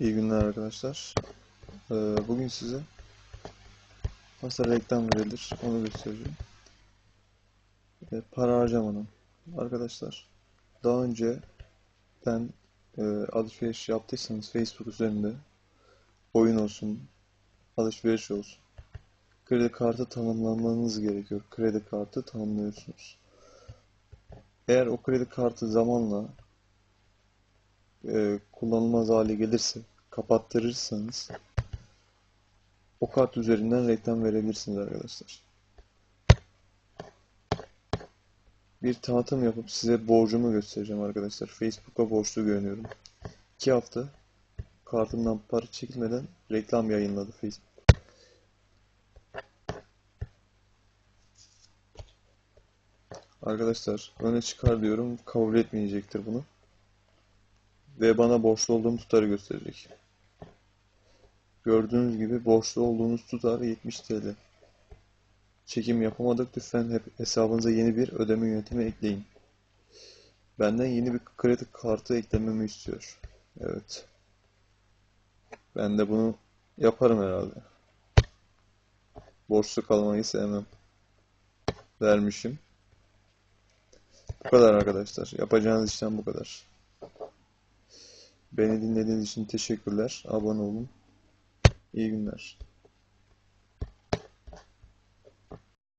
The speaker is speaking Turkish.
İyi günler arkadaşlar. Ee, bugün size nasıl reklam verilir onu göstereceğim. Ee, para harcamadan. Arkadaşlar daha önce ben e, alışveriş yaptıysanız Facebook üzerinde oyun olsun, alışveriş olsun. Kredi kartı tanımlamanız gerekiyor. Kredi kartı tanımlıyorsunuz. Eğer o kredi kartı zamanla e, kullanılmaz hale gelirse kapattırırsanız o kart üzerinden reklam verebilirsiniz arkadaşlar. Bir tanıtım yapıp size borcumu göstereceğim arkadaşlar. Facebook'a borçlu görünüyorum. 2 hafta kartımdan para çekilmeden reklam yayınladı Facebook. Arkadaşlar öne çıkar diyorum kabul etmeyecektir bunu ve bana borçlu olduğum tutarı gösterecek. Gördüğünüz gibi borçlu olduğunuz tutar 70 TL. Çekim yapamadık. Lütfen hep hesabınıza yeni bir ödeme yöntemi ekleyin. Benden yeni bir kredi kartı eklememi istiyor. Evet. Ben de bunu yaparım herhalde. Borçlu kalmayı sevmem. Vermişim. Bu kadar arkadaşlar. Yapacağınız işlem bu kadar. Beni dinlediğiniz için teşekkürler. Abone olun. İyi günler.